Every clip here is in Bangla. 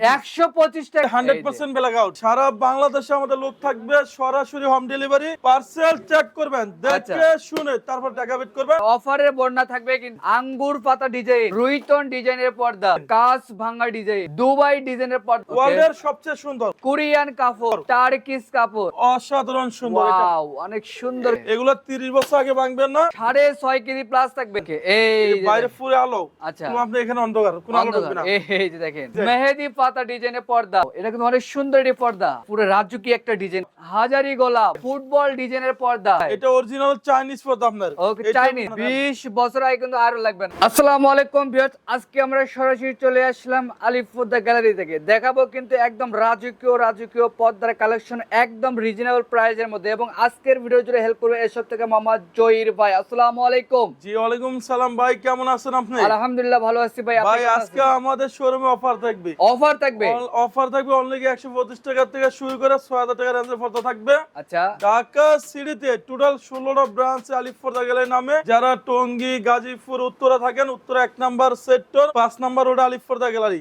একশো পঁচিশ টাকা হান্ড্রেড পার্সেন্ট ব্ল্যাক আউট সারা বাংলাদেশে আমাদের লোক থাকবে সরাসরি হোম ডেলিভারি পার্সেল চেক করবেন আচ্ছা। দেখে শুনে তারপর টাকা পেড করবেন। অফারের বন্যা থাকবে কিন্তু আঙ্গুর পাতা ডিজাইন রুইটন ডিজাইনের পর্দা কাজ ভাঙা ডিজাইন দুবাই ডিজাইনের পর্দা। ওয়ার্ল্ডের সবচেয়ে সুন্দর। কোরিয়ান কাপড় টার্কিস কাপড়। অসাধারণ সুন্দর ওয়াও অনেক সুন্দর। এগুলো তিরিশ বছর আগে ভাঙবেন না। সাড়ে ছয় কেজি প্লাস থাকবে। এই বাইরে। পুরো আলো। আচ্ছা। আপনি এখানে অন্ধকার কোনো আলো ঢুকবে না। অন্ধকার। এই- যে দেখেন। মেহেদি পাতা ডিজাইনের পর্দা। এটা কিন্তু অনেক সুন্দর একটি পর্দা। পুরো রাজুকি একটা ডিজাইন হাজারি গোলাপ ফুটবল ডিজাইনের পর্দা। এটা অরিজিনাল চাইনিজ পদ আপনার। ওকে চাইনিজ 20 বছর আগে কিন্তু আরও লাগবে না। আসসালামু আলাইকুম ভিউয়ার্স আজকে আমরা সরাসরি চলে আসলাম আলিফুদ্দা গ্যালারি থেকে। দেখাবো কিন্তু একদম রাজকীয় রাজকীয় পর্দার কালেকশন একদম রিজনেবল প্রাইসের মধ্যে। এবং আজকের ভিডিও জুড়ে হেল্প করবে এসব থেকে মোহাম্মদ জহির ভাই। আসসালামু আলাইকুম। জি ওয়ালাইকুম সালাম। ভাই কেমন আছেন আপনি? আলহামদুলিল্লাহ ভালো আছি ভাই। ভাই আজকে আমাদের শোরুমে অফার থাকবে। অফার থাকবে? অফার থাকবে অনলি একশো পঁচিশ টাকা থেকে শুরু করে ছয় হাজার টাকা রেঞ্জের পর্দা থাকবে। আচ্ছা। ঢাকা সিটিতে টোটাল ষোলোটা ব্রাঞ্চ আলিফর্দা গেলের নামে। যারা টঙ্গী গাজীপুর উত্তরা থাকেন উত্তরা এক নাম্বার সেক্টর পাঁচ নাম্বার আলিফর্দা গ্যালারি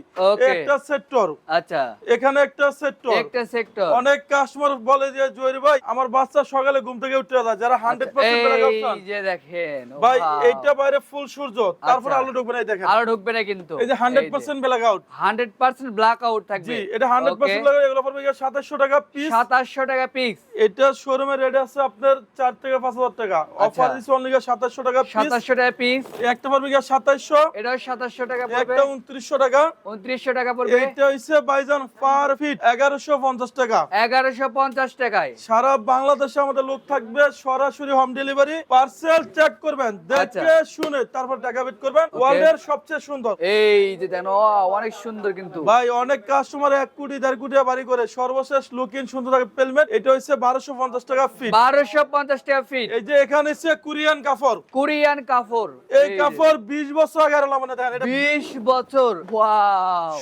একটা সেক্টর আচ্ছা। এখানে একটা সেক্টর একটা সেক্টর অনেক কাস্টমার বলে যে জয়ের ভাই আমার বাচ্চা সকালে ঘুম থেকে উঠে যায় যারা হান্ড্রেড পার্সেন্ট আচ্ছা, এই যে দেখেন ভাই এইটা বাইরে ফুল সূর্য। তারপর আচ্ছা। আলো ঢুকবে না দেখেন। আরও ঢুকবে না কিন্তু। এই যে hundred percent blackout hundred percent blackout থাকবে। জি এটা হান্ড্রেড পার্সেন্ট ব্ল্যাক এগুলো পড়বে সাতাশশো টাকা পিস সাতাশশো টাকা পিস এটা শোরুমের রেট আছে আপনার চার থেকে পাঁচ হাজার টাকা। অফার দিচ্ছে অনলি সাতাশশো টাকা পিস সাতাশশো টাকা পিস একটা পড়বে গিয়ে সাতাশশো। এটাও সাতাশশো টাকা পড়বে। একটা উনত্রিশশো টাকা। উনত্রিশশো টাকা পড়বে। এইটা হচ্ছে বাইজান পার ফিট এগারোশো পঞ্চাশ টাকা। এগারোশো পঞ্চাশ টাকায়। সারা বাংলাদেশে আমাদের লোক থাকবে সরাসরি হোম ডেলিভারি পার্সেল চেক করবেন আচ্ছা। দেখে শুনে তারপর টাকা পেড করবেন ওয়ার্ল্ডের সবচেয়ে সুন্দর। এই যে ও অনেক সুন্দর কিন্তু। ভাই অনেক কাস্টমার এক কোটি দেড় কোটি বাড়ি করে। সর্বশেষ লুকিং সুন্দর থাকে পেলমেন্ট এটা হচ্ছে বারোশো পঞ্চাশ টাকা ফিট বারোশো পঞ্চাশ টাকা ফিট এই যে এখানে হচ্ছে কোরিয়ান কাপড় কোরিয়ান কাপড় এই কাপড় বিশ বছর আগে আর দেখেন বিশ বছর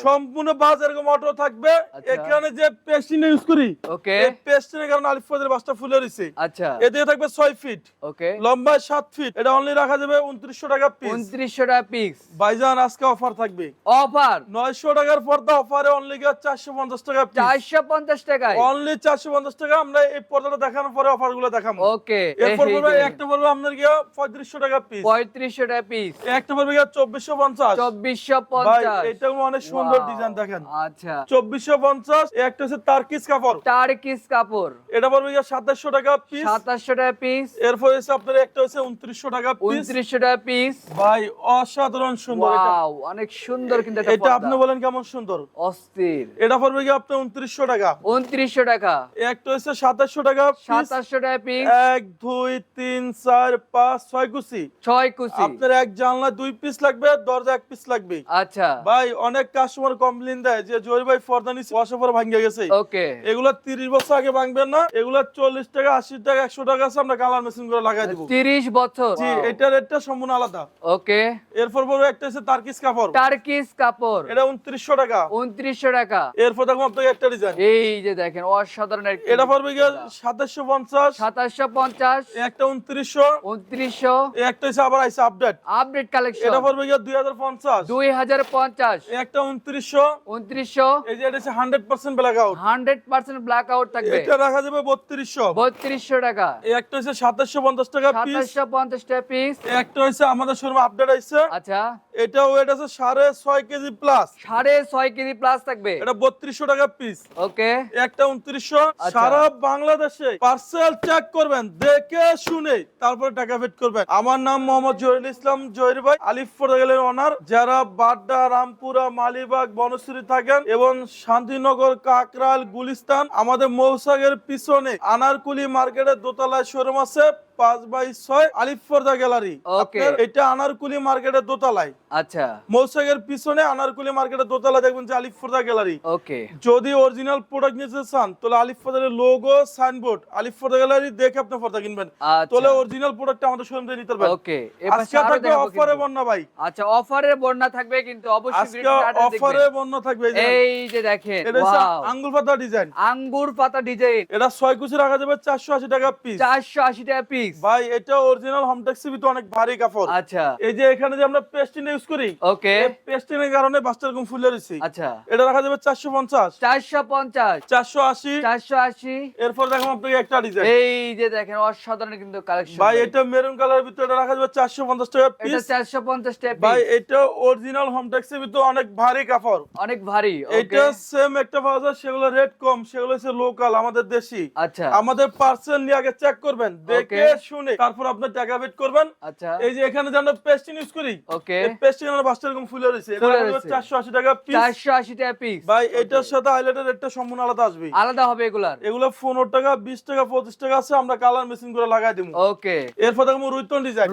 সম্পূর্ণ এরকম অটো থাকবে। আচ্ছা। এখানে যে পেস্টিন ইউজ করি ওকে এই পেস্টিনের কারণে আলিফাদের বাসটা ফুলে রয়েছে। আচ্ছা। এদিকে থাকবে ছয় ফিট ওকে লম্বায় সাত ফিট এটা অনলি রাখা যাবে উনত্রিশশো টাকা পিস উনত্রিশশো টাকা পিস বাইজান আজকে অফার থাকবে। অফার নয়শো টাকার পর্দা অফারে অনলি চারশো পঞ্চাশ টাকা চারশো পঞ্চাশ টাকায়? অনলি চারশো পঞ্চাশ টাকা আমরা এই পর্দাটা দেখানোর পরে অফারগুলো দেখাবো। ওকে এরপর পড়বে একটা পড়বে আপনার গিয়ে পঁয়ত্রিশশো টাকা পিস পঁয়ত্রিশশো টাকা পিস একটা পড়বে গিয়ে চব্বিশশো পঞ্চাশ। চব্বিশশো ভাই পঞ্চাশ এটা অনেক সুন্দর ডিজাইন দেখেন। আচ্ছা। চব্বিশশো পঞ্চাশ একটা হচ্ছে তার্কিস কাপড়। টার্কিস কাপড়। এটা পড়বে গিয়ে সাতাশশো টাকা পিস সাতাশশো টাকা পিস এরপর হচ্ছে আপনার একটা হচ্ছে উনত্রিশশো টাকা পিস উনত্রিশশো টাকা পিস ভাই অসাধারণ সুন্দর। এটা অনেক সুন্দর কিন্তু এটা আপনি বলেন কেমন সুন্দর? অস্থির। এটা পড়বে গিয়ে আপনার উনত্রিশশো টাকা? উনত্রিশশো টাকা। একটা হচ্ছে সাতাশশো টাকা সাতাশশো টাকা পিস এক দুই তিন চার পাঁচ ছয় কুচি। ছয় কুচি। আপনার এক জানলা দুই পিস লাগবে দরজা এক পিস লাগবে। আচ্ছা। ভাই অনেক কাস্টমার কমপ্লেন দেয় যে জয় ভাই ফর্দা নিচে ওয়াশার পরে ভাঙ্গে গেছে। ওকে। এগুলো তিরিশ বছর আগে ভাঙবেন না। এগুলো চল্লিশ টাকা আশি টাকা একশো টাকা আছে আমরা কালার মেশিন করে লাগাই দিব। তিরিশ বছর। জি এটা রেটটা সম্পূর্ণ আলাদা। ওকে। এরপর পরে একটা হচ্ছে তার্কিস কাপড়। টার্কিস কাপড়। এটা উনত্রিশশো টাকা। উনত্রিশশো টাকা। এরপর দেখো আপনাকে একটা ডিজাইন এই যে দেখেন অসাধারণ এটা পড়বে গিয়ে সাতাশশো পঞ্চাশ। সাতাশশো পঞ্চাশ। একটা উনত্রিশশো। উনত্রিশশো। একটা হচ্ছে আবার আইসে আপডেট আপডেট কালেকশন এটা পড়বে গিয়ে দুই হাজার পঞ্চাশ। দুই হাজার পঞ্চাশ। একটা উনত্রিশশো। উনত্রিশশো। এই যে এটা হচ্ছে hundred percent blackout hundred percent blackout থাকবে। এটা রাখা যাবে বত্রিশশো। বত্রিশশো টাকা। একটা হচ্ছে সাতাশশো পঞ্চাশ টাকা সাতাশশো পঞ্চাশ টাকা পিস একটা হচ্ছে আমাদের শোরুমে আপডেট আইছে। আচ্ছা। এটা ওয়েট আছে সাড়ে ছয় কেজি প্লাস সাড়ে ছয় কেজি প্লাস থাকবে? এটা বত্রিশশো টাকা পিস ওকে। একটা উনত্রিশশো। আচ্ছা। সারা বাংলাদেশে পার্সেল চেক করবেন দেখে শুনে তারপরে টাকা পেড করবেন। আমার নাম মোহাম্মদ জহিরুল ইসলাম জহির ভাই অনার যারা বাড্ডা রামপুরা মালিবাগ বনশ্রী থাকেন এবং শান্তিনগর কাকরাল গুলিস্তান আমাদের মৌসাগের পিছনে আনারকুলি মার্কেটের দোতলায় শোরুম আছে। পাঁচ বাই ছয় আলিফর্দা গ্যালারি। এটা আনারকুলি মার্কেটের দোতলায়। আচ্ছা। মৌসাগের পিছনে আনারকুলি মার্কেটের দেখবেন যে আলিফর্দা গ্যালারি। ওকে যদি অরিজিনাল প্রোডাক্ট নিতে চান তাহলে আলিফ ফদারের লোগো সাইনবোর্ড আলিফ ফদার গ্যালারি দেখে আপনি পর্দা কিনবেন। আচ্ছা। তাহলে অরিজিনাল প্রোডাক্ট আমাদের শোরুম থেকে নিতে পারবেন। ওকে আজকে থাকবে অফারে বন্যা ভাই। আচ্ছা অফারের বন্যা থাকবে কিন্তু অবশ্যই অফারে বন্যা থাকবে এই যে। দেখেন এটা আঙ্গুল পাতা ডিজাইন আঙ্গুর পাতা ডিজাইন এটা ছয় কুচি রাখা যাবে চারশো আশি টাকা পিস চারশো আশি টাকা পিস পিস ভাই এটা অরিজিনাল হোমটেক্স অনেক ভারী কাপড়। আচ্ছা। এই যে এখানে যে আমরা পেস্টিন ইউজ করি ওকে পেস্টিনের কারণে বাসটা এরকম ফুলে রয়েছে আচ্ছা। এটা রাখা যাবে চারশো পঞ্চাশ। চারশো পঞ্চাশ। চারশো আশি। চারশো আশি। এরপর দেখো আপনাকে একটা ডিজাইন এই যে দেখেন অসাধারণ কিন্তু কালেকশন ভাই এটা মেরুন কালারের ভিতরে এটা রাখা যাবে চারশো পঞ্চাশ টাকা পিস টাকা ভাই এটা অরিজিনাল হোমটেক্সের ভিতরে অনেক ভারী কাপড়। অনেক ভারী এটা সেম একটা পাওয়া যায় সেগুলো রেট কম সেগুলো হচ্ছে লোকাল আমাদের দেশি। আচ্ছা। আমাদের পার্সেল নিয়ে আগে চেক করবেন দেখে. শুনে। তারপর আপনার টাকা বেট করবেন। আচ্ছা। এই যে এখানে যে আমরা পেস্টিং ইউজ করি ওকে আমরা এরকম ফুলে রয়েছে। চারশো আশি টাকা পিস চারশো আশি টাকা পিস ভাই এটার সাথে হাইলাইটের রেটটা সম্পূর্ণ আলাদা আসবে আলাদা হবে এগুলার। এগুলো পনেরো টাকা বিশ টাকা পঁচিশ টাকা আছে আমরা কালার মেশিন করে লাগাই দিব ওকে এরপর দেখব রুইতন ডিজাইন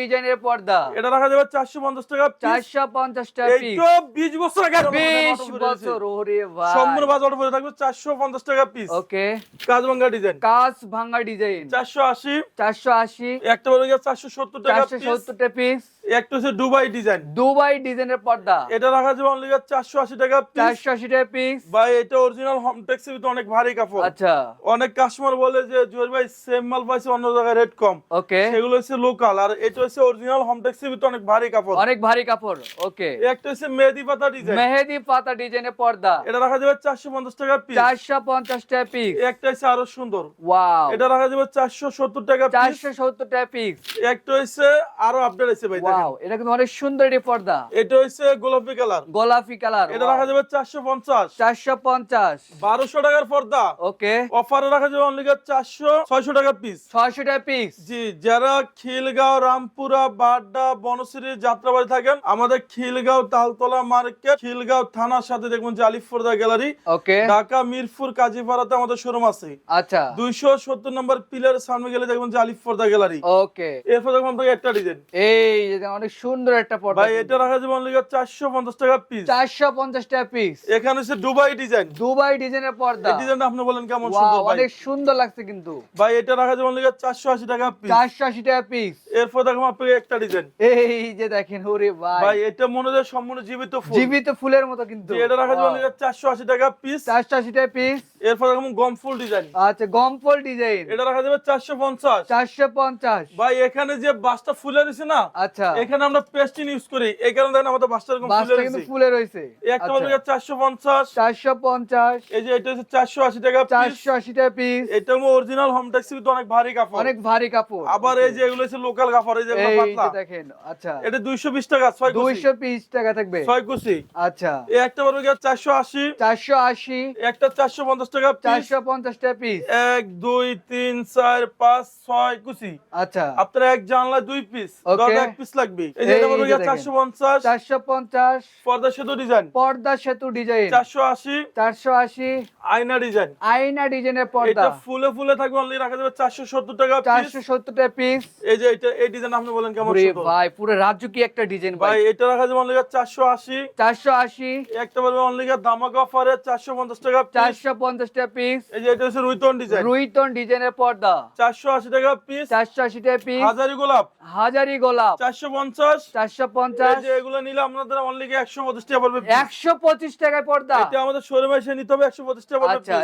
ডিজাইনের পর্দা। এটা রাখা যাবে চারশো পঞ্চাশ টাকা চারশো পঞ্চাশ টাকা পিস বিশ বছর আগে বিশ বছর ওরে ভাই। সম্পূর্ণ বাজার পরে থাকবে চারশো পঞ্চাশ টাকা পিস ওকে কাজবাঙ্গা ডিজাইন কাজ ভাঙা ডিজাইন চারশো আশি। চারশো আশি। একটা বলে চারশো সত্তর টাকা চারশো piece। সত্তর টাকা পিস একটা হচ্ছে দুবাই ডিজাইন। দুবাই ডিজাইনের পর্দা। এটা রাখা যাবে অনলি চারশো আশি টাকা চারশো আশি টাকা পিস ভাই এটা অরিজিনাল হোম টেক্সের ভিতরে অনেক ভারী কাপড়। আচ্ছা। অনেক কাস্টমার বলে যে জুয়েল ভাই সেম মাল পাইছে অন্য জায়গায় রেট কম। ওকে সেগুলো হচ্ছে লোকাল আর এটা হচ্ছে অরিজিনাল হোম টেক্সের ভিতরে অনেক ভারী কাপড়। অনেক ভারী কাপড়। ওকে একটা হচ্ছে মেহেদি পাতা ডিজাইন মেহেদি পাতা ডিজাইনের পর্দা। এটা রাখা যাবে চারশো পঞ্চাশ টাকা পিস চারশো পঞ্চাশ টাকা পিস একটা হচ্ছে আরও সুন্দর। ওয়াও এটা রাখা যাবে চারশো সত্তর টাকা পিস চারশো সত্তর টাকা পিস একটা হচ্ছে আরও আপডেট আছে ভাই ওয়াও এটা কিন্তু অনেক সুন্দর এটি পর্দা। এটা হচ্ছে গোলাপি কালার। গোলাপি কালার এটা রাখা যাবে চারশো পঞ্চাশ। চারশো পঞ্চাশ। বারোশো টাকার পর্দা। ওকে। অফারে রাখা যাবে অনলি চারশো ছয়শো টাকা পিস ছয়শো টাকা পিস জি যারা খিলগাঁও রামপুরা বাড্ডা বনশ্রী যাত্রাবাড়ি থাকেন আমাদের খিলগাঁও তালতলা মার্কেট খিলগাঁও থানার সাথে দেখবেন যে আলিফুরদা গ্যালারি। ওকে। ঢাকা মিরপুর কাজীপাড়াতে আমাদের শোরুম আছে। আচ্ছা। দুইশো সত্তর নম্বর পিলার সামনে গেলে দেখবেন যে আলিফুরদা গ্যালারি। ওকে। এরপর দেখবেন আপনাকে একটা ডিজাইন। এই অনেক সুন্দর একটা পর্দা ভাই এটা রাখা যাবে অনলি চারশো পঞ্চাশ টাকা পিস চারশো পঞ্চাশ টাকা পিস এখানে হচ্ছে দুবাই ডিজাইন। দুবাই ডিজাইনের পর্দা। এই ডিজাইনটা আপনি বলেন কেমন সুন্দর ভাই। অনেক সুন্দর লাগছে কিন্তু। ভাই এটা রাখা যাবে অনলি চারশো আশি টাকা পিস চারশো আশি টাকা পিস এরপর দেখুন আপনাকে একটা ডিজাইন। এই যে দেখেন ওরে ভাই। ভাই এটা মনে হয় সম্পূর্ণ জীবিত ফুল। জীবিত ফুলের মতো কিন্তু। এটা রাখা যাবে চারশো আশি টাকা পিস চারশো আশি টাকা পিস এরপর দেখুন গম ফুল ডিজাইন। আচ্ছা গমফল ডিজাইন। এটা রাখা যাবে চারশো পঞ্চাশ। পঞ্চাশ। চারশো পঞ্চাশ। ভাই এখানে যে বাসটা ফুলে রয়েছে না আচ্ছা। এখানে আমরা পেস্টিন ইউজ করি। এই কারণে দেখেন আমাদের বাসটা এরকম ফুলে কিন্তু ফুলে রয়েছে। একটা বলতে চারশো পঞ্চাশ। চারশো পঞ্চাশ। এই যে এটা হচ্ছে চারশো আশি টাকা চারশো আশি টাকা পিস এটা অরিজিনাল হোম ট্যাক্সি তো অনেক ভারী কাপড়। অনেক ভারী কাপড়। আবার এই যে এগুলো হচ্ছে লোকাল কাপড় এই যে পাতলা। দেখেন আচ্ছা। এটা দুইশো বিশ টাকা ছয় দুইশো পিস টাকা থাকবে। ছয় কুচি। আচ্ছা। এই একটা বলবে চারশো আশি। চারশো আশি। একটা চারশো পঞ্চাশ টাকা চারশো পঞ্চাশ টাকা পিস এক দুই তিন চার পাঁচ ছয় কুচি। আচ্ছা। আপনার এক জানলায় দুই পিস দরজা এক পিস লাগবে। এই যে বলবে চারশো পঞ্চাশ। চারশো পঞ্চাশ। পর্দা সেতু ডিজাইন পর্দা সেতু ডিজাইন চারশো আশি। চারশো আশি। আয়না ডিজাইন আয়না ডিজাইনের পর্দা। এটা ফুলে ফুলে থাকবে অনলি রাখা যাবে চারশো সত্তর টাকা পিস চারশো সত্তর টাকা পিস এই যে এটা এই ডিজাইন আপনি বলেন কেমন সুন্দর। ভাই পুরো রাজ্য কি একটা ডিজাইন ভাই। এটা রাখা যাবে অনলি চারশো আশি। চারশো আশি। একটা বলবে অনলি ধামাকা অফারে চারশো পঞ্চাশ টাকা পিস চারশো পঞ্চাশ টাকা পিস এই যে এটা হচ্ছে রুইতন ডিজাইন রুইতন ডিজাইনের পর্দা। চারশো আশি টাকা পিস চারশো আশি টাকা পিস হাজারি গোলাপ। হাজারি গোলাপ। যে এগুলো নিলে আপনাদের অনলি একশো পঁচিশ টাকা পড়বে piece। একশো পঁচিশ টাকায় পর্দা। এটা আমাদের শোরুমে এসে নিতে হবে একশো পঁচিশ টাকা পড়বে আচ্ছা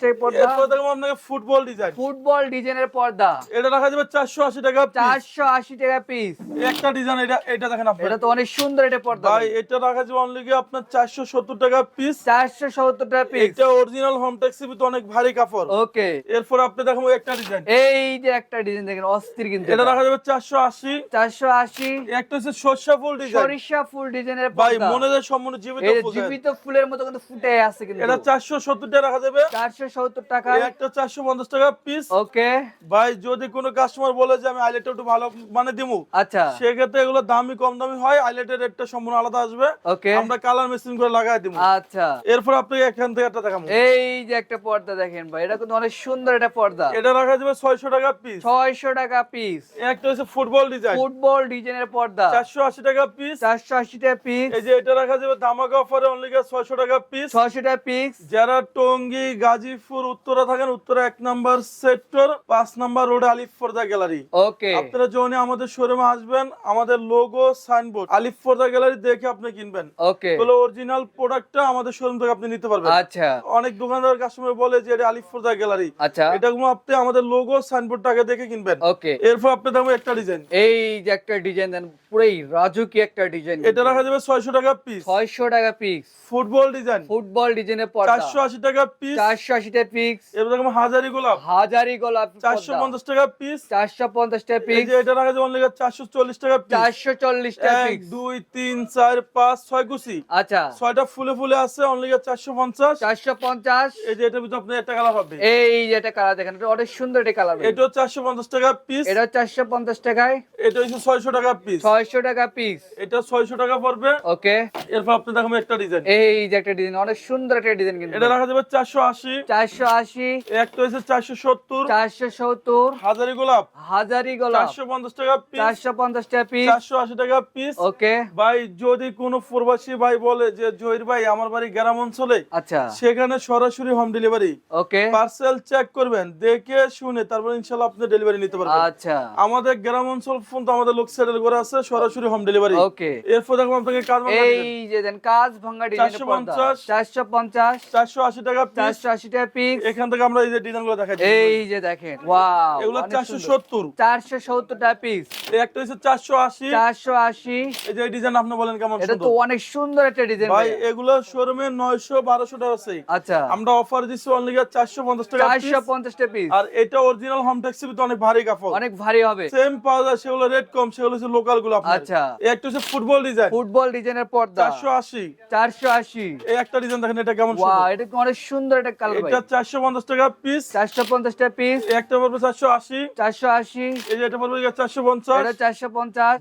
টাকায় পর্দা। এরপর আপনাকে ফুটবল ডিজাইন ফুটবল ডিজাইনের পর্দা। এটা রাখা যাবে চারশো আশি টাকা piece। চারশো আশি টাকা পিস একটা ডিজাইন এটা এটা দেখেন এটা তো অনেক সুন্দর এটা পর্দা। ভাই এটা রাখা যাবে অনলি আপনার চারশো সত্তর টাকা পিস চারশো সত্তর টাকা পিস এটা অরিজিনাল হোম ট্যাক্সি অনেক ভারী কাপড়। ওকে এরপর আপনি দেখাবো একটা ডিজাইন এই যে একটা ডিজাইন দেখেন অস্থির কিন্তু এটা রাখা যাবে চারশো আশি। চারশো আশি। একটা হচ্ছে সর্ষা ফুল ডিজাইন সরিষা ফুল ডিজাইনের ভাই মনে যায় সম্পূর্ণ জীবিত ফুল। জীবিত ফুলের মতো কিন্তু ফুটে আছে কিন্তু। এটা চারশো সত্তর টাকা রাখা যাবে। চারশো সত্তর টাকা। একটা চারশো পঞ্চাশ টাকা পিস ওকে। ভাই যদি কোনো কাস্টমার বলে যে আমি আইলেটটা একটু ভালো মানে দিমু আচ্ছা। সেক্ষেত্রে এগুলো দামি কম দামি হয় আইলেটের রেটটা সম্পূর্ণ আলাদা আসবে। ওকে। আমরা কালার মেশিন করে লাগাই দিব আচ্ছা। এরপর আপনাকে এখান থেকে একটা দেখাবো এই যে একটা পর্দা দেখেন ভাই এটা কিন্তু অনেক সুন্দর একটা পর্দা। এটা রাখা যাবে ছয়শো টাকা পিস ছয়শো টাকা পিস একটা হচ্ছে ফুটবল ডিজাইন ফুটবল ডিজাইনের পর্দা। চারশো আশি টাকা পিস চারশো আশি টাকা পিস এই যে এটা রাখা যাবে ধামাকা অফারে অনলি ছয়শো টাকা পিস ছয়শো টাকা পিস যারা টঙ্গী গাজীপুর উত্তরা থাকেন উত্তরা এক নাম্বার সেক্টর পাঁচ number road Alif Forda gallery ওকে। আপনারা যখন আমাদের শোরুমে আসবেন আমাদের লোগো সাইনবোর্ড আলিফ ফোর্দা গ্যালারি দেখে আপনি কিনবেন। ওকে। এগুলো অরিজিনাল প্রোডাক্টটা আমাদের শোরুম থেকে আপনি নিতে পারবেন। আচ্ছা। অনেক দোকানদার কাস্টমার বলে যে এটা আলিফ ফোর্দা গ্যালারি আচ্ছা। এটা আপনি আমাদের লোগো সাইনবোর্ডটা আগে দেখে কিনবেন। ওকে। এরপর আপনি দেখবেন একটা ডিজাইন। এই যে একটা ডিজাইন দেন পুরোই রাজুকি একটা ডিজাইন। এটা রাখা যাবে ছয়শো টাকা পিস ছয়শো টাকা পিস ফুটবল ডিজাইন। ফুটবল ডিজাইনের পর্দা। চারশো আশি টাকা পিস চারশো আশি টাকা পিস এবার দেখবেন হাজারি গোলাপ। হাজারি গোলাপ চারশো পঞ্চাশ টাকা পিস চারশো পঞ্চাশ টাকা পিস এটা রাখা যাবে অনলি চারশো চল্লিশ টাকা পিস চারশো চল্লিশ টাকা এক পিস দুই তিন চার পাঁচ ছয় কুচি। আচ্ছা। ছয়টা ফুলে ফুলে আছে অনলি চারশো পঞ্চাশ। চারশো পঞ্চাশ। এই যে ভিতরে আপনি একটা কালার হবে এই যে একটা কালার দেখেন এটা অনেক সুন্দর একটা কালার চারশো পঞ্চাশ টাকা পিস এটা চারশো পঞ্চাশ টাকায়। এটা হচ্ছে ছয়শো টাকা পিস ছয়শো টাকা পিস এটা ছয়শো টাকা পড়বে। ওকে। এরপর আপনি একটা ডিজাইন এই যে একটা ডিজাইন অনেক সুন্দর একটা ডিজাইন কিন্তু। এটা রাখা যাবে চারশো আশি। চারশো আশি। একটা হচ্ছে চারশো সত্তর। চারশো সত্তর। হাজারি গোলাপ। হাজারি গোলাপ। চারশো পঞ্চাশ টাকা পিস চারশো পঞ্চাশ টাকা পিস চারশো আশি টাকা পিস ওকে। ভাই যদি কোনো প্রবাসী ভাই বলে যে জহির ভাই আমার বাড়ি গ্রাম অঞ্চলে আচ্ছা। সেখানে সরাসরি home delivery okay. Parcel check করবেন দেখে শুনে তারপর ইনশাল্লাহ আপনি ডেলিভারি নিতে পারবেন। আচ্ছা। আমাদের গ্রাম অঞ্চল ফোন তো আমাদের লোক সেটেল করে আছে সরাসরি হোম ডেলিভারি ওকে এরপর দেখো আপনাকে কাজ এই যে দেন কাজ ভাঙ্গা ডিজাইন 450 চারশো পঞ্চাশ। চারশো আশি টাকা পিস চারশো আশি টাকা পিস এখান থেকে আমরা এই যে দেখাচ্ছি এই যে দেখেন ওয়াও এগুলো চারশো সত্তর। চারশো সত্তর টাকা পিস একটা হচ্ছে চারশো আশি। চারশো আশি। এই যে ডিজাইন আপনি বলেন কেমন এটা তো অনেক সুন্দর একটা ডিজাইন ভাই এগুলো শোরুমে নয়শো বারোশো টাকা আছে। আচ্ছা। আমরা অফার দিচ্ছি অনলি চারশো পঞ্চাশ টাকা চারশো piece। পঞ্চাশ টাকা পিস আর এটা অরিজিনাল হোম ট্যাক্সি তো অনেক ভারী কাপড়। অনেক ভারী হবে। সেম পাওয়া সেগুলো রেট কম সেগুলো হচ্ছে লোকালগুলো আচ্ছা। একটা হচ্ছে ফুটবল ডিজাইন ফুটবল ডিজাইনের পর্দা। চারশো আশি। চারশো আশি। এই একটা ডিজাইন দেখেন এটা কেমন সুন্দর। এটা অনেক সুন্দর একটা কালার এটা চারশো পঞ্চাশ টাকা পিস চারশো পঞ্চাশ টাকা পিস একটা পড়বে চারশো আশি। চারশো আশি। এই যে এটা পড়বে এটা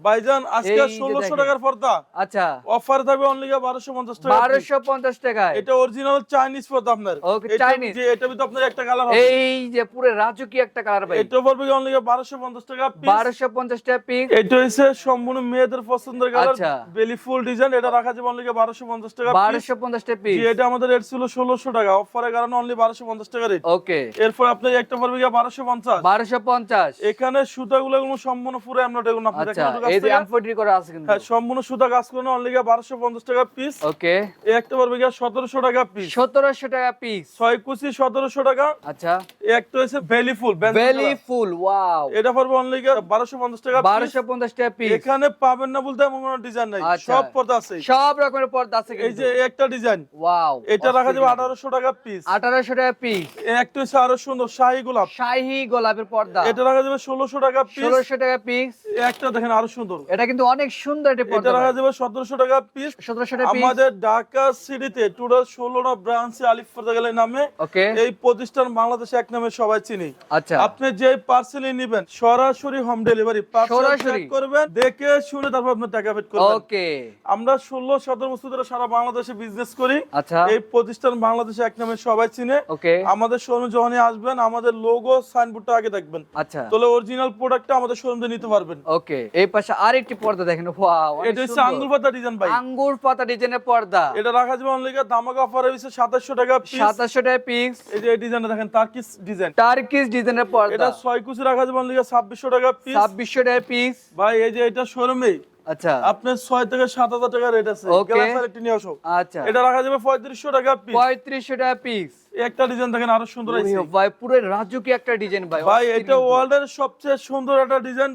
ভাইজান আজকে। টাকার পর্দা। আচ্ছা। অফার থাকবে অনলি বারোশো পঞ্চাশ টাকা piece। বারোশো পঞ্চাশ টাকায়। এটা অরিজিনাল চাইনিজ পর্দা আপনার। এটা- Chinese। যে এটা আপনার একটা কালার হবে। এই যে পুরো রাজুকি একটা কালার ভাই। এটা পড়বে অনলি বারোশো পঞ্চাশ টাকা piece। বারোশো টাকা পিস এটা হচ্ছে সম্পূর্ণ মেয়েদের পছন্দের কালার আচ্ছা। বেলি ফুল ডিজাইন এটা রাখা যাবে অনলি বারোশো পঞ্চাশ টাকা piece। বারোশো পঞ্চাশ টাকা পিস এটা আমাদের রেট ছিল ষোলোশো টাকা অফারের কারণে অনলি বারোশো পঞ্চাশ টাকা রেট ওকে। এরপর আপনার একটা পড়বে গিয়ে বারোশো পঞ্চাশ। এখানে সুতাগুলো গুলো সম্পূর্ণ পুরো আপনি আচ্ছা দেখেন এই যে এমব্রয়ডারি করা আছে কিন্তু। হ্যাঁ সম্পূর্ণ সুতা কাজ করে অনলি বারোশো পঞ্চাশ টাকা পিস ওকে। এই একটা পড়বে সতেরোশো টাকা পিস সতেরোশো টাকা পিস ছয় কুচি সতেরোশো টাকা। আচ্ছা। একটা হচ্ছে বেলি ফুল বেলি ফুল ওয়াও এটা পড়বে অনলি গিয়ে বারোশো পঞ্চাশ টাকা piece। বারোশো পঞ্চাশ টাকা পিস এখানে পাবেন না বলতে এমন কোনো ডিজাইন নাই। আচ্ছা। সব পর্দা আছে। সব রকমের পর্দা আছে এই যে একটা ডিজাইন ওয়াও এটা রাখা যাবে আঠারোশো টাকা পিস আঠারোশো টাকা পিস একটা আরও সুন্দর শাহী গোলাপ। শাহী গোলাপের পর্দা। এটা রাখা যাবে ষোলোশো টাকা পিস ষোলোশো টাকা পিস একটা দেখেন আরও সুন্দর। এটা কিন্তু অনেক সুন্দর এটা পর্দা রাখা যাবে সতেরোশো টাকা পিস সতেরোশো টাকা পিস আমাদের ঢাকা সিটিতে টোটাল ষোলোটা ব্রাঞ্চে আলিফ গেলের নামে ওকে এই প্রতিষ্ঠান বাংলাদেশে এক নামে সবাই চিনি। আচ্ছা। আপনি যে পার্সেলই নেবেন সরাসরি হোম ডেলিভারি সরাসরি? করবেন দেখে শুনে তারপর আপনার টাকা পেড করবেন। ওকে আমরা ষোলো সতেরো বছর ধরে সারা বাংলাদেশে বিজনেস করি। আচ্ছা। এই প্রতিষ্ঠান বাংলাদেশে এক নামে সবাই চিনে। ওকে আমাদের শোরুম যখনই আসবেন আমাদের লোগো সাইনবোর্ডটা আগে দেখবেন। আচ্ছা। তাহলে অরিজিনাল প্রোডাক্টটা আমাদের শোরুম থেকে নিতে পারবেন। ওকে এই পাশে আরেকটি পর্দা দেখেন। ওয়াও এটা হচ্ছে আঙ্গুল পাতা ডিজাইন ভাই। আঙ্গুর পাতা ডিজাইনের পর্দা। এটা রাখা যাবে অনলি ধামাকা অফার হয়েছে সাতাশশো টাকা পিস সাতাশশো টাকা পিস এই যে ডিজাইনটা দেখেন তার্কিস ডিজাইন টার্কিস ডিজাইনের এটা ছয় কুচি রাখা যাবে অনলি ছাব্বিশশো টাকা পিস ছাব্বিশশো টাকা পিস ভাই এই যে এটা শোরুমে আচ্ছা। আপনার থেকে সাত হাজার টাকা রেট আছে। একটি নিয়ে আসো। আচ্ছা। এটা রাখা যাবে পঁয়ত্রিশশো টাকা পিস পঁয়ত্রিশশো টাকা পিস একটা ডিজাইন দেখেন আরও সুন্দর আছে। ভাই পুরো রাজুকি একটা ডিজাইন ভাই ভাই এটা সবচেয়ে সুন্দর একটা ডিজাইন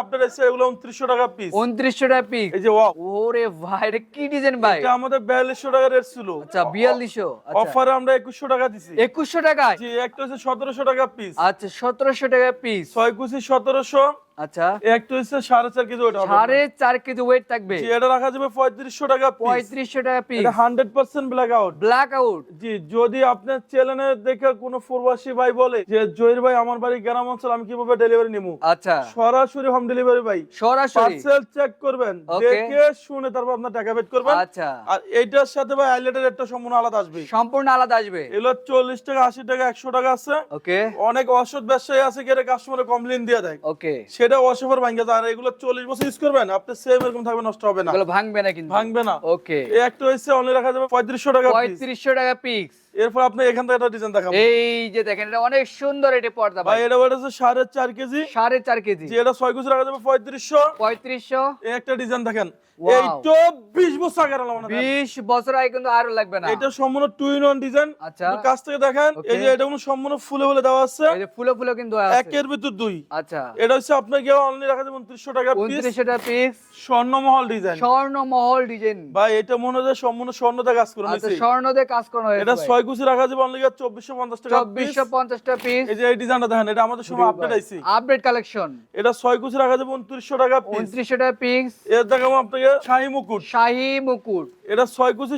আপডেট এসেছে এগুলো উনত্রিশশো টাকা পিস উনত্রিশশো টাকা পিস এই যে ওয়াও ওরে ভাই এটা কি ডিজাইন ভাই? এটা আমাদের বিয়াল্লিশশো টাকা রেট ছিল। আচ্ছা বিয়াল্লিশশো আচ্ছা। অফারে আমরা একুশশো টাকা দিছি। একুশশো টাকায়? জি একটা হচ্ছে সতেরোশো টাকা পিস আচ্ছা সতেরোশো টাকা পিস ছয় কুচি সতেরোশো। আচ্ছা। একটা হচ্ছে সাড়ে চার কেজি ওটা সাড়ে চার কেজি ওয়েট থাকবে। জি এটা রাখা যাবে পঁয়ত্রিশশো টাকা পঁয়ত্রিশশো টাকা piece hundred percent blackout blackout জি যদি আপনার চ্যানেলে দেখে কোনো প্রবাসী ভাই বলে যে জহির ভাই আমার বাড়ি গ্রাম অঞ্চল আমি কীভাবে ডেলিভারি নিবো? আচ্ছা। সরাসরি হোম ডেলিভারি ভাই। সরাসরি। পার্সেল চেক করবেন। দেখে শুনে তারপর আপনার টাকা পেড করবেন। আচ্ছা। আর এইটার সাথে ভাই একটা সম্পূর্ণ আলাদা আসবে। সম্পূর্ণ আলাদা আসবে। এগুলো চল্লিশ টাকা আশি টাকা একশো টাকা আছে। ওকে অনেক অসৎ ব্যবসায়ী আছে কাস্টমারে কমপ্লেন দিয়ে দেয়। ওকে সেটা অসফর ভাঙ্গা যায়। আর এগুলো চল্লিশ বছর ইউজ করবেন আপনি সেম এরকম থাকবে নষ্ট হবে না। এগুলো ভাঙবে না কিন্তু। ভাঙবে না। ওকে এই একটা হচ্ছে অনলি রাখা যাবে পঁয়ত্রিশশো টাকা piece। পঁয়ত্রিশশো টাকা পিস এরপর আপনি এখান থেকে একটা ডিজাইন দেখাবো। এই যে দেখেন এটা অনেক সুন্দর এটি পর্দা ভাই। এটা ওটা হচ্ছে সাড়ে চার কেজি। সাড়ে চার কেজি। যে এটা ছয় কেজি রাখা যাবে পঁয়ত্রিশশো। পঁয়ত্রিশশো। এই একটা ডিজাইন দেখেন। Wow. এইটা বিশ বছর আগের আলাম বিশ বছর আগে কিন্তু আরও লাগবে না। এটা সম্পূর্ণ টু ইন ওয়ান ডিজাইন আচ্ছা। কাছ থেকে দেখেন এই যে এটা কোনো সম্পূর্ণ ফুলে ফুলে দেওয়া আছে। এই যে ফুলে ফুলে কিন্তু আছে। একের ভিতর দুই। আচ্ছা। এটা হচ্ছে আপনার গিয়ে অনলি রাখা যাবে উনত্রিশশো টাকা পিস উনত্রিশশো টাকা পিস স্বর্ণমহল ডিজাইন স্বর্ণ মহল ডিজাইন ভাই এটা মনে হয় সম্পূর্ণ স্বর্ণ স্বর্ণতে কাজ করে আচ্ছা স্বর্ণ দিয়ে কাজ করা হয়েছে এটা ছয় কুচি রাখা যাবে অনলি চব্বিশশো পঞ্চাশ টাকা piece। চব্বিশশো পঞ্চাশ টাকা পিস এই যে এই ডিজাইনটা দেখেন এটা আমাদের সময় আপডেট আইছি আপডেট কালেকশন এটা ছয় কুচি রাখা যাবে উনত্রিশশো টাকা পিস উনত্রিশশো টাকা পিস এর দেখাবো আপনাকে শাহী মুকুট। শাহী মুকুট। এটা ছয় কুচি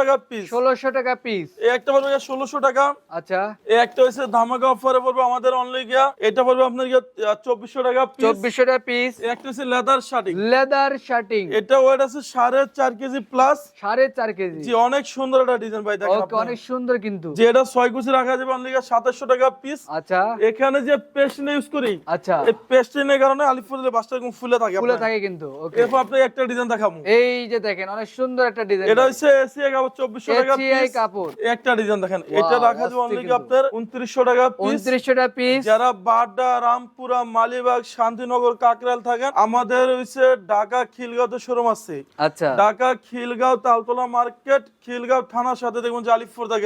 টাকা পিস টাকা পিস এই একটা পড়বে টাকা। আচ্ছা। এই একটা ধামাকা অফারে পড়বে আমাদের অনলি গিয়া। এটা পড়বে আপনার গিয়া চব্বিশশো টাকা পিস টাকা পিস এই একটা হচ্ছে লেদার শার্টিং লেদার শার্টিং এটা ওয়েট আছে সাড়ে চার কেজি প্লাস সাড়ে চার কেজি। জি অনেক সুন্দর একটা ডিজাইন ভাই দেখেন অনেক সুন্দর কিন্তু। যে এটা ছয় কুচি রাখা যাবে অনলি সাতাশশো টাকা পিস আচ্ছা। এখানে যে পেস্ট ইউজ করি আচ্ছা। এই পেস্টের কারণে আলিপুরের বাসটা এরকম ফুলে থাকে ফুলে থাকে কিন্তু ওকে এরপর আপনাকে একটা ডিজাইন দেখাবো। এই যে দেখেন অনেক সুন্দর একটা ডিজাইন এটা হচ্ছে এসিআই কাপড় চব্বিশশো টাকা পিস কাপড়। একটা ডিজাইন দেখেন। এটা রাখা যাবে কিন্তু। আপনার উনত্রিশশো টাকা পিস উনত্রিশশো টাকা পিস যারা বাড্ডা রামপুরা মালিবাগ শান্তিনগর কাকরাল থাকেন আমাদের হচ্ছে ঢাকা খিলগাঁওতে শোরুম আছে। আচ্ছা। ঢাকা খিলগাঁও তালতলা মার্কেট খিলগাঁও থানার সাথে দেখুন যে আলিফুরদা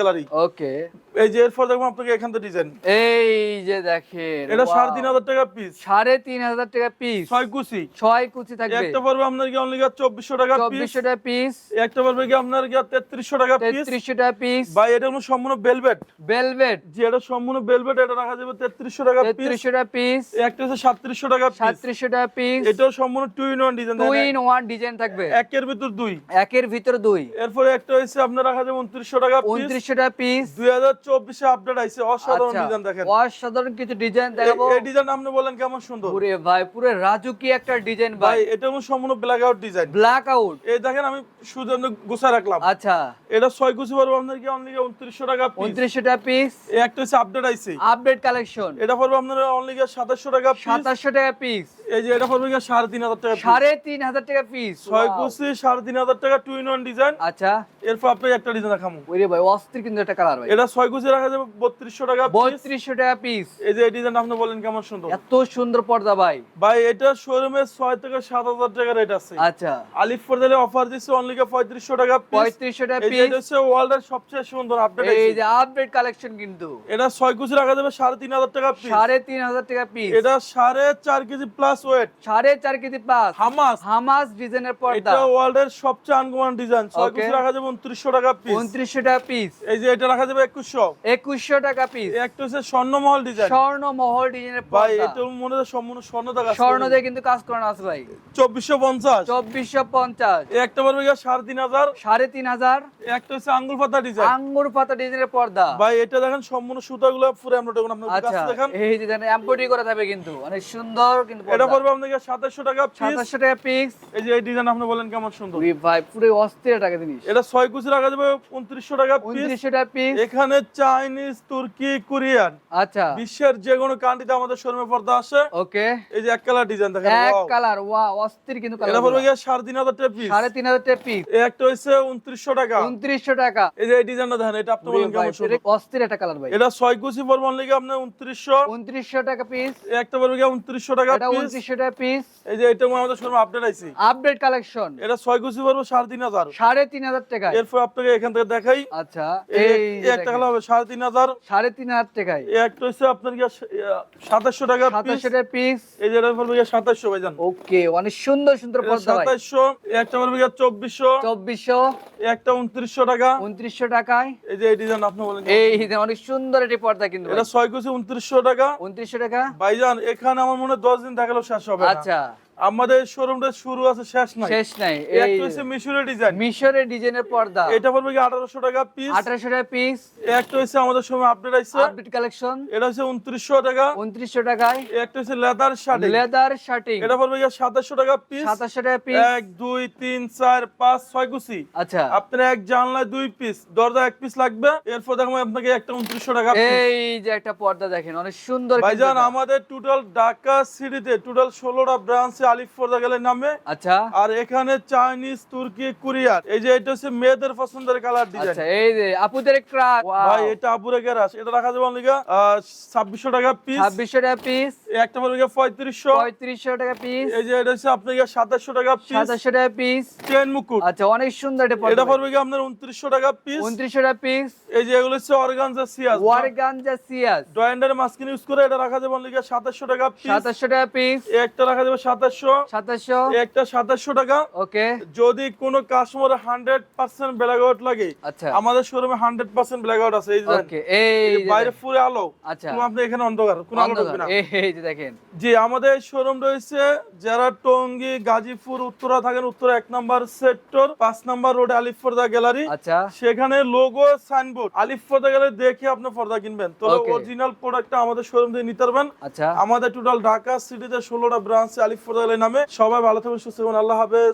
ওকে এই যে এরপর দেখুন আপনাকে এখান থেকে ডিজাইন এই যে দেখেন এটা সাড়ে তিন হাজার টাকা পিস সাড়ে তিন হাজার টাকা পিস ছয় কুচি ছয় কুচি থাকবে একটা পড়বে আপনার কি অনলি চব্বিশশো টাকা চব্বিশশো টাকা পিস একটা পড়বে কি আপনার কি তেত্রিশশো টাকা পিস তেত্রিশশো টাকা পিস ভাই এটা কোনো সম্পূর্ণ বেলভেট ভেলভেট যে এটা সম্পূর্ণ বেলভেট এটা রাখা যাবে তেত্রিশশো টাকা তেত্রিশশো টাকা পিস একটা হচ্ছে সাতত্রিশশো টাকা সাতত্রিশশো টাকা পিস এটাও সম্পূর্ণ two in one design two in one design থাকবে একের ভিতর দুই একের ভিতর দুই এরপরে একটা হচ্ছে আপনার রাখা যাবে উনত্রিশশো টাকা উনত্রিশশো টাকা পিস দুই হাজার চব্বিশে আপডেট আইছে। অসাধারণ আচ্ছা ডিজাইন দেখেন। অসাধারণ কিছু ডিজাইন দেখাবো। এই ডিজাইন আপনি বলেন কেমন সুন্দর? পুরে ভাই পুরো রাজুকি একটা ডিজাইন ভাই। এটা কোনো সম্পূর্ণ black out design black out এই দেখেন আমি শুধু গুছায় রাখলাম। আচ্ছা। এটা ছয় কুচি পড়বে আপনার কি অনলি উনত্রিশশো টাকা পিস উনত্রিশশো টাকা পিস এই একটা হচ্ছে আপডেট আইছে। আপডেট কালেকশন এটা পড়বে আপনার অনলি সাতাশশো টাকা পিস সাতাশশো টাকা পিস এই যে এটা পড়বে গিয়ে সাড়ে তিন হাজার টাকা সাড়ে তিন হাজার টাকা পিস ছয় কুচি সাড়ে তিন হাজার টাকা টু ইন ওয়ান ডিজাইন আচ্ছা। এরপর আপনাকে একটা ডিজাইন দেখাবো ওরে ভাই অস্থির কিন্তু একটা কালার ভাই। এটা ছয় কুচি রাখা যাবে বত্রিশশো টাকা। বত্রিশশো টাকা পিস এই যে এই ডিজাইন আপনি বলেন কেমন সুন্দর। এত সুন্দর পর্দা ভাই। ভাই এটা শোরুমে ছয় থেকে সাত হাজার টাকা রেট আছে। আচ্ছা। আলিফ পর্দালে অফার দিচ্ছে অনলি পঁয়ত্রিশশো টাকা। পঁয়ত্রিশশো টাকা পিস এটা হচ্ছে ওয়ার্ল্ডের সবচেয়ে সুন্দর আপডেট এই যে আপডেট কালেকশন কিন্তু। এটা ছয় কুচি রাখা যাবে সাড়ে তিন হাজার টাকা piece। সাড়ে তিন হাজার টাকা পিস এটা সাড়ে চার কেজি প্লাস ওয়েট সাড়ে চার কেজি প্লাস হামাস? হামাস ডিজাইনের পর্দা। এটা ওয়ার্ল্ডের সবচেয়ে আনকমন ডিজাইন। ছয়. রাখা যাবে উনত্রিশশো টাকা পিস উনত্রিশশো টাকা পিস এই যে এটা রাখা যাবে একুশশো। একুশশো টাকা পিস একটা হচ্ছে স্বর্ণমহল ডিজাইন। স্বর্ণ মহল ডিজাইনের ভাই এটা মনে হয় সম্পূর্ণ স্বর্ণ টাকা স্বর্ণ দিয়ে কিন্তু কাজ করানো আছে ভাই। চব্বিশশো পঞ্চাশ। চব্বিশশো পঞ্চাশ। একটা সাড়ে তিন হাজার। সাড়ে তিন হাজার। একটা হচ্ছে আঙ্গুল পাতা ডিজাইন। আঙ্গুর পাতা ডিজাইনের পর্দা। ভাই এটা দেখেন সম্পূর্ণ সুতাগুলো পুরো আমরা দেখুন আপনার কাছে দেখেন। এই ডিজাইন এমব্রয়ডারি করা থাকবে কিন্তু। অনেক সুন্দর কিন্তু এটা পড়বে আপনাকে সাতাশশো টাকা পিস সাতাশশো টাকা পিস এই যে এই ডিজাইন আপনি বলেন কেমন সুন্দর। ভাই পুরো অস্থির টাকা জিনিস। এটা কুচি রাখা যাবে উনত্রিশশো টাকা পিস উনত্রিশশো টাকা পিস এখানে চাইনিজ তুর্কি কোরিয়ান আচ্ছা। বিশ্বের যে কোনো কান্ট্রিতে আমাদের শোরুমে পর্দা আসে। ওকে এই যে এক কালার ডিজাইন দেখেন এক কালার ওয়া অস্থির কিন্তু এটা পড়বে গিয়ে সাড়ে তিন হাজার টাকা পিস সাড়ে তিন হাজার টাকা পিস এই একটা হচ্ছে উনত্রিশশো টাকা। উনত্রিশশো টাকা। এই যে এই ডিজাইনটা দেখেন এটা আপনি বলেন কেমন সুন্দর। অস্থির একটা কালার ভাই। এটা ছয় কুচি পড়বে অনলি আপনার উনত্রিশশো। উনত্রিশশো টাকা পিস একটা পড়বে গিয়ে উনত্রিশশো টাকা পিস উনত্রিশশো টাকা পিস এই যে এটা আমাদের শোরুমে আপডেট আইছি। আপডেট কালেকশন এটা ছয় কুচি পড়বে সাড়ে তিন হাজার। সাড়ে তিন হাজার টাকা এরপর আপনাকে এখান থেকে দেখাই। আচ্ছা এই একটা কালার হবে সাড়ে তিন হাজার। সাড়ে তিন হাজার টাকায়। একটা হচ্ছে আপনার গিয়ে সাতাশশো টাকা সাতাশশো টাকা পিস এই যে এটা পড়বে গিয়ে সাতাশশো ভাইজান। ওকে অনেক সুন্দর সুন্দর পর্দা সাতাশশো একটা পড়বে চব্বিশশো। চব্বিশশো। একটা উনত্রিশশো টাকা। উনত্রিশশো টাকায়। এই যে এই ডিজাইন আপনি বলেন। এই অনেক সুন্দর পর্দা কিন্তু এটা ছয় কুচি উনত্রিশশো টাকা। উনত্রিশশো টাকা। ভাইজান এখানে আমার মনে হয় দশ দিন দেখালেও শেষ হবে। আচ্ছা আমাদের শোরুমটা শুরু আছে শেষ নাই। শেষ নাই এই হচ্ছে মিশরের ডিজাইন মিশরের ডিজাইনের পর্দা। এটা পড়বে কি আঠারোশো টাকা পিস আঠারোশো টাকা পিস একটা হচ্ছে আমাদের সময় আপডেট আইছে আপডেট কালেকশন এটা হচ্ছে উনত্রিশশো টাকা। উনত্রিশশো টাকায়। একটা হচ্ছে লেদার শার্ট লেদার শার্টিং এটা পড়বে কি সাতাশশো টাকা পিস সাতাশশো টাকা পিস এক দুই তিন চার পাঁচ ছয় কুচি। আচ্ছা। আপনার এক জানলায় দুই পিস দরজা এক পিস লাগবে। এরপর দেখো আপনাকে একটা উনত্রিশশো টাকা piece। এই যে একটা পর্দা দেখেন অনেক সুন্দর ভাইজান আমাদের টোটাল ঢাকা সিটিতে টোটাল ষোলোটা ব্রাঞ্চে আলিফ পর্দা গ্যালারি নামে। আচ্ছা। আর এখানে চাইনিজ তুর্কি কোরিয়ার এই যে এটা হচ্ছে মেয়েদের পছন্দের কালার ডিজাইন আচ্ছা এই যে আপুদের ক্রাক ভাই এটা আপুরে গ্যারাস এটা রাখা যাবে অনলিগা ছাব্বিশশো টাকা পিস ছাব্বিশশো টাকা পিস একটা পড়বে পঁয়ত্রিশশো। পঁয়ত্রিশশো টাকা পিস এই যে এটা হচ্ছে আপনাকে সাতাশশো টাকা পিস সাতাশশো টাকা পিস চেন মুকুট। আচ্ছা অনেক সুন্দর এটা এটা পড়বে কি আপনার উনত্রিশশো টাকা পিস উনত্রিশশো টাকা পিস এই যে এগুলো হচ্ছে অর্গানজা সিয়াস ওয়ারগানজা সিয়াস ডয়েন্ডারের মাঝখানে ইউজ করে এটা রাখা যাবে অনলিগা সাতাশশো টাকা পিস সাতাশশো টাকা পিস একটা রাখা যাবে সাতাশশো। সাতাশশো। একটা সাতাশশো টাকা। ওকে। যদি কোনো customer hundred percent black out লাগে আচ্ছা। আমাদের শোরুমে হান্ড্রেড পার্সেন্ট ব্ল্যাক আউট আছে এই যে দেখেন। ওকে এই এই বাইরে পুরো আলো আচ্ছা। আপনি এখানে অন্ধকার কোনো আলো ঢুকবে না। এই এই যে দেখেন। জি আমাদের শোরুম রয়েছে যারা টঙ্গী গাজীপুর উত্তরা থাকেন উত্তরা এক নাম্বার সেক্টর পাঁচ number road Alif Forda gallery আচ্ছা। সেখানে লোগো সাইনবোর্ড আলিফ ফর্দা গ্যালারি দেখে আপনি ফর্দা কিনবেন। তো. অরিজিনাল প্রোডাক্টটা আমাদের শোরুম থেকে নিতে পারবেন। আচ্ছা। আমাদের টোটাল ঢাকা সিটিতে ষোলোটা ব্রাঞ্চ আলিফ ফর্দা গ্যালারি নামে সবাই ভালো থাকবেন সুস্থ আল্লাহ হাফেজ।